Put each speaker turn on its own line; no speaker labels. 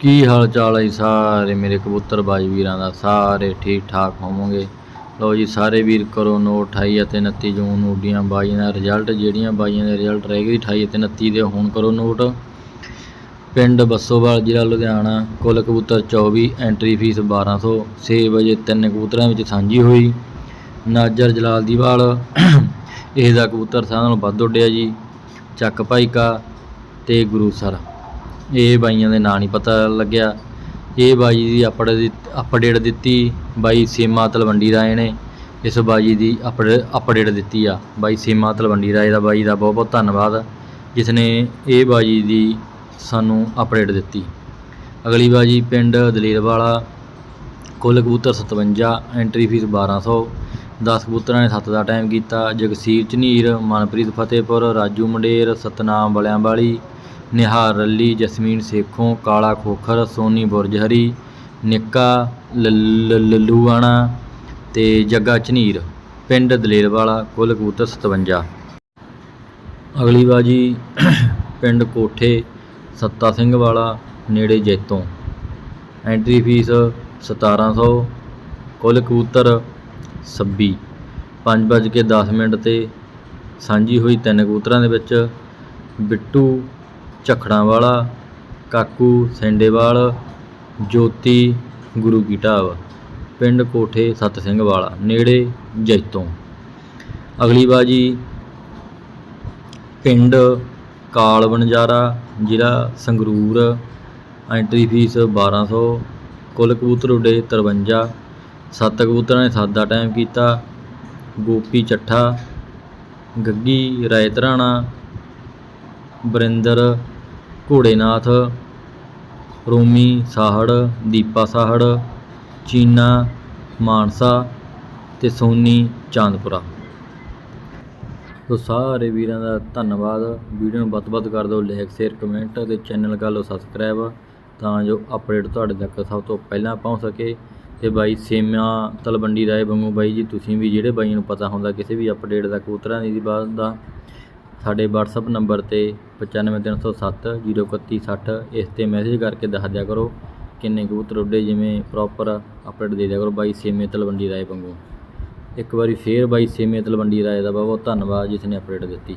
ਕੀ ਹਾਲ ਚਾਲ ਹੈ ਜੀ ਸਾਰੇ? ਮੇਰੇ ਕਬੂਤਰ ਬਾਜ ਵੀਰਾਂ ਦਾ ਸਾਰੇ ਠੀਕ ਠਾਕ ਹੋਵੋਗੇ। ਲਓ ਜੀ, ਸਾਰੇ ਵੀਰ ਕਰੋ ਨੋਟ 28 ਅਤੇ 29 ਜੂਨ ਨੂੰ ਉੱਡੀਆਂ ਬਾਜੀਆਂ ਦਾ ਰਿਜ਼ਲਟ, ਜਿਹੜੀਆਂ ਬਾਈਆਂ ਦੇ ਰਿਜ਼ਲਟ ਰਹਿ ਗਏ 28 ਅਤੇ 29 ਦੇ, ਹੁਣ ਕਰੋ ਨੋਟ। ਪਿੰਡ ਬੱਸੋਵਾਲ, ਜ਼ਿਲ੍ਹਾ ਲੁਧਿਆਣਾ, ਕੁੱਲ ਕਬੂਤਰ 24 ਐਂਟਰੀ ਫੀਸ 1200 ਛੇ ਵਜੇ ਤਿੰਨ ਕਬੂਤਰਾਂ ਵਿੱਚ ਸਾਂਝੀ ਹੋਈ। ਨਾਜਰ ਜਲਾਲ ਦੀਵਾਲ ਇਹ ਦਾ ਕਬੂਤਰ ਸਾਰਿਆਂ ਨਾਲੋਂ ਵੱਧ ਉੱਡਿਆ ਜੀ। ਚੱਕ ਭਾਈਕਾ ਤੇ ਗੁਰੂਸਰ ਇਹ ਬਾਈਆਂ ਦੇ ਨਾਂ ਨਹੀਂ ਪਤਾ ਲੱਗਿਆ। ਇਹ ਬਾਜੀ ਦੀ ਅਪਡੇਟ ਅਪਡੇਟ ਦਿੱਤੀ। ਬਾਈ ਸੀਮਾ ਤਲਵੰਡੀ ਰਾਏ ਨੇ ਇਸ ਬਾਜੀ ਦੀ ਅਪਡੇ ਅਪਡੇਟ ਦਿੱਤੀ ਆ। ਬਾਈ ਸੀਮਾ ਤਲਵੰਡੀ ਰਾਏ ਦਾ ਬਾਈ ਦਾ ਬਹੁਤ ਬਹੁਤ ਧੰਨਵਾਦ ਜਿਸ ਨੇ ਇਹ ਬਾਜੀ ਦੀ ਸਾਨੂੰ ਅਪਡੇਟ ਦਿੱਤੀ। ਅਗਲੀ ਬਾਜੀ ਪਿੰਡ ਦਲੇਰਵਾਲਾ, ਕੁੱਲ ਕਬੂਤਰ 57 ਐਂਟਰੀ ਫੀਸ 1200 10 ਕਬੂਤਰਾਂ ਨੇ 7 ਦਾ ਟਾਈਮ ਕੀਤਾ। ਜਗਸੀਰ ਝਨੀਰ, ਮਨਪ੍ਰੀਤ ਫਤਿਹਪੁਰ, ਰਾਜੂ ਮੰਡੇਰ, ਸਤਨਾਮ ਬਲਿਆਂ ਵਾਲੀ ਨਿਹਾਰ ਰੱਲੀ, ਜਸਮੀਨ ਸੇਖੋਂ, ਕਾਲਾ ਖੋਖਰ, ਸੋਨੀ ਬੁਰਜਹਰੀ ਨਿੱਕਾ ਲ- ਲੱਲੂਆਣਾ ਤੇ ਜੱਗਾ ਝਨੀਰ। ਪਿੰਡ ਦਲੇਰਵਾਲਾ, ਕੁੱਲ ਕਬੂਤਰ 57 ਅਗਲੀ ਬਾਜੀ, ਪਿੰਡ ਕੋਠੇ, ਸੱਤਾ ਸਿੰਘ ਵਾਲਾ, ਨੇੜੇ ਜੈਤੋਂ। ਐਂਟਰੀ ਫੀਸ 1700 ਕੁੱਲ ਕਬੂਤਰ 26 ਪੰਜ ਵੱਜ ਕੇ 10 ਮਿੰਟ ਤੇ ਸਾਂਝੀ ਹੋਈ ਤਿੰਨ ਕਬੂਤਰਾਂ ਦੇ ਵਿੱਚ ਬਿੱਟੂ ਝਖੜਾਂ ਵਾਲਾ ਕਾਕੂ ਸੈਂਡੇਵਾਲ, ਜੋਤੀ ਗੁਰੂ ਕੀ ਢਾਬ ਪਿੰਡ ਕੋਠੇ ਸਤ ਸਿੰਘ ਵਾਲਾ ਨੇੜੇ ਜੈਤੋਂ। ਅਗਲੀ ਬਾਜੀ, ਪਿੰਡ ਕਾਲ ਬਣਜਾਰਾ ਜ਼ਿਲ੍ਹਾ ਸੰਗਰੂਰ, ਐਂਟਰੀ ਫੀਸ 1200 ਕੁੱਲ ਕਬੂਤਰ ਉੱਡੇ 53 ਸੱਤ ਕਬੂਤਰਾਂ ਨੇ ਸੱਤ ਦਾ ਟਾਈਮ ਕੀਤਾ, ਗੋਪੀ ਚੱਠਾ, ਗੱਗੀ ਰਾਇਤਰਾਣਾ ਵਰਿੰਦਰ, ਘੋੜੇਨਾਥ, ਰੋਮੀ ਸਾਹੜ, ਦੀਪਾ ਸਾਹੜ, ਚੀਨਾ, ਮਾਨਸਾ ਤੇ ਸੋਨੀ ਚਾਂਦਪੁਰਾ। ਸੋ ਸਾਰੇ ਵੀਰਾਂ ਦਾ ਧੰਨਵਾਦ। ਵੀਡੀਓ ਨੂੰ ਵੱਧ-ਵੱਧ ਕਰ ਦਿਓ ਲਾਈਕ ਸ਼ੇਅਰ ਕਮੈਂਟ ਤੇ ਚੈਨਲ ਕਰ ਲਓ ਸਬਸਕ੍ਰਾਈਬ ਤਾਂ ਜੋ ਅਪਡੇਟ ਤੁਹਾਡੇ ਤੱਕ ਸਭ ਤੋਂ ਪਹਿਲਾਂ ਪਹੁੰਚ ਸਕੇ। ਤੇ ਬਾਈ ਸੇਮਾ ਤਲਵੰਡੀ ਰਾਏ ਵਾਂਗੂ ਬਾਈ ਜੀ, ਤੁਸੀਂ ਵੀ ਜਿਹੜੇ ਬਾਈਆਂ ਨੂੰ ਪਤਾ ਹੁੰਦਾ, ਕਿਸੇ ਵੀ ਅਪਡੇਟ ਦਾ, ਕਬੂਤਰਾਂ ਦੀ ਬਾਤ ਦਾ ਸਾਡੇ WhatsApp ਨੰਬਰ ਤੇ 95307 03160 ਇਸ ਤੇ ਮੈਸੇਜ ਕਰਕੇ ਦੱਸ ਦਿਆ ਕਰੋ ਕਿੰਨੇ ਕਬੂਤਰ ਉੱਡੇ, ਜਿਵੇਂ ਪ੍ਰੋਪਰ ਅਪਡੇਟ ਦੇ ਦਿਆ ਕਰੋ ਬਾਈ ਸੇਮੇ ਤਲਵੰਡੀ ਰਾਏ ਵਾਂਗੂ। ਇੱਕ ਵਾਰੀ ਫੇਰ ਬਾਈ ਸੇਮੇ ਤਲਵੰਡੀ ਰਾਏ ਦਾ ਬਹੁਤ ਬਹੁਤ ਧੰਨਵਾਦ ਜਿਸ ਨੇ ਅਪਡੇਟ ਦਿੱਤੀ।